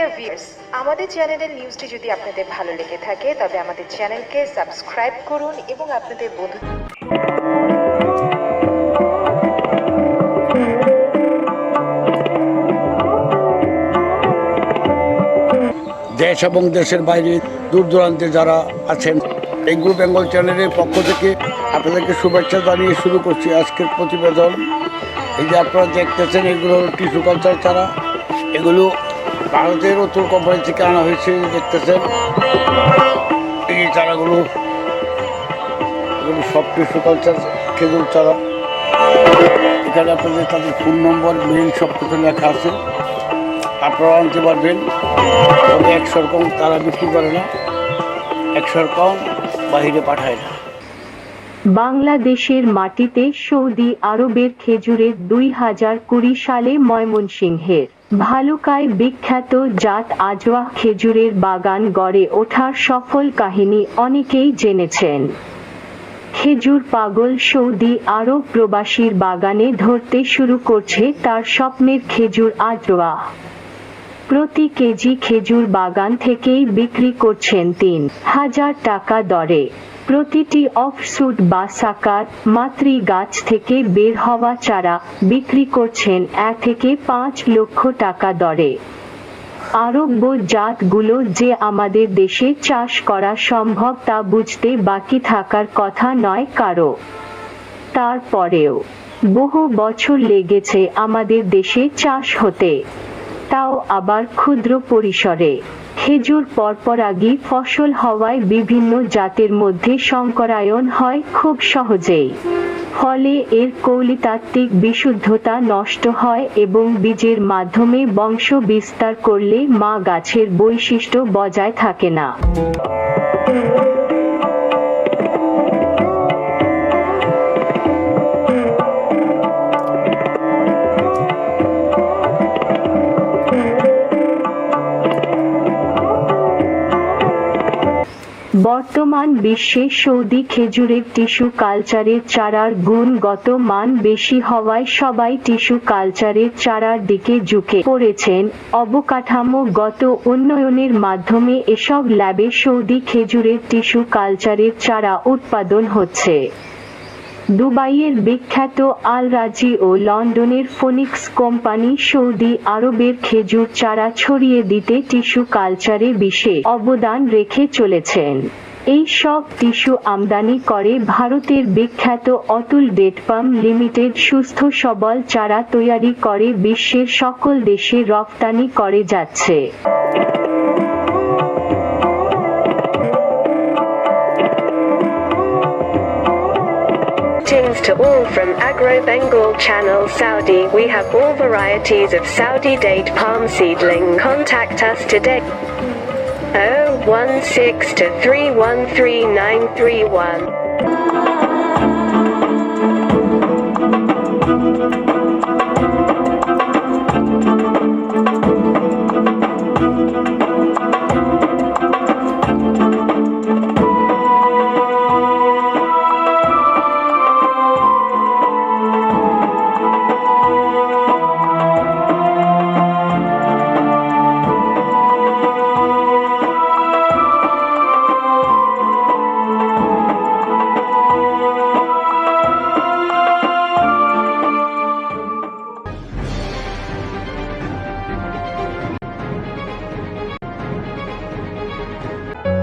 Dear viewers আমাদের চ্যানেলের নিউজটি যদি আপনাদের ভালো লেগে থাকে, তবে আমাদের চ্যানেলকে সাবস্ক্রাইব করুন এবং আপনাদের বন্ধু দেশ এবং দেশের বাইরে দূর দূরান্তে যারা আছেন এগ্রো বেঙ্গল চ্যানেলের পক্ষ থেকে আপনাদেরকে শুভেচ্ছা জানিয়ে শুরু করছি আজকের প্রতিবেদন। এই যে আপনারা দেখতেছেন, এগুলো টিস্যু কালচার ছাড়া। এগুলো ভারতের উত্তর কোম্পানি থেকে আনা হয়েছে, দেখতেছেন। এই চারাগুলো সব কালচার খেজুর চারা। এখানে আপনাদের তাদের ফোন নম্বর মেইল সব কিছু লেখা আছে। আপনারা আনতে পারবেন। তবে একশোর কম তারা বিক্রি করে না। একশোর কম বাহিরে পাঠায় না। বাংলাদেশের মাটিতে সৌদি আরবের খেজুরের দুই হাজার কুড়ি সালে ময়মনসিংহের। ভালুকায় বিখ্যাত জাত আজওয়া খেজুরের বাগান গড়ে ওঠার সফল কাহিনী অনেকেই জেনেছেন। খেজুর পাগল সৌদি আরব প্রবাসীর বাগানে ধরতে শুরু করছে তার স্বপ্নের খেজুর আজওয়া প্রতি কেজি খেজুর বাগান থেকেই বিক্রি করছেন তিন হাজার টাকা দরে। প্রতিটি অফসুট বা সাকার মাতৃ গাছ থেকে বের হওয়া চারা বিক্রি করছেন এক থেকে পাঁচ লক্ষ টাকা দরে। আরব্য জাতগুলো যে আমাদের দেশে চাষ করা সম্ভব তা বুঝতে বাকি থাকার কথা নয় কারও। তারপরেও, বহু বছর লেগেছে আমাদের দেশে চাষ হতে। তাও আবার ক্ষুদ্র পরিসরে। খেজুর পরপরাগী ফসল হওয়ায় বিভিন্ন জাতের মধ্যে সংকরায়ন হয় খুব সহজেই। ফলে এর কৌলিতাত্ত্বিক বিশুদ্ধতা নষ্ট হয় এবং বীজের মাধ্যমে বংশ বিস্তার করলে মা গাছের বৈশিষ্ট্য বজায় থাকে না। বর্তমান বিশ্বে সৌদি খেজুরের টিস্যু কালচারের চারার গুণগত মান বেশি হওয়ায় সবাই টিস্যু কালচারের চারার দিকে ঝুঁকে পড়েছেন। অবকাঠামোগত উন্নয়নের মাধ্যমে এসব ল্যাবে সৌদি খেজুরের টিস্যু কালচারের চারা উৎপাদন হচ্ছে। দুবাইয়ের বিখ্যাত আল রাজি ও লন্ডনের ফোনিক্স কোম্পানি সৌদি আরবের খেজুর চারা ছড়িয়ে দিতে টিস্যু কালচারে বিশেষ অবদান রেখে চলেছেন। এই সব টিস্যু আমদানি করে ভারতের বিখ্যাত অতুল ডেটপাম লিমিটেড সুস্থ সবল চারা তৈয়ারি করে বিশ্বের সকল দেশে রপ্তানি করে যাচ্ছে। To all from Agro Bengal Channel Saudi. We have all varieties of Saudi date palm seedling. Contact us today. 016 to 313931.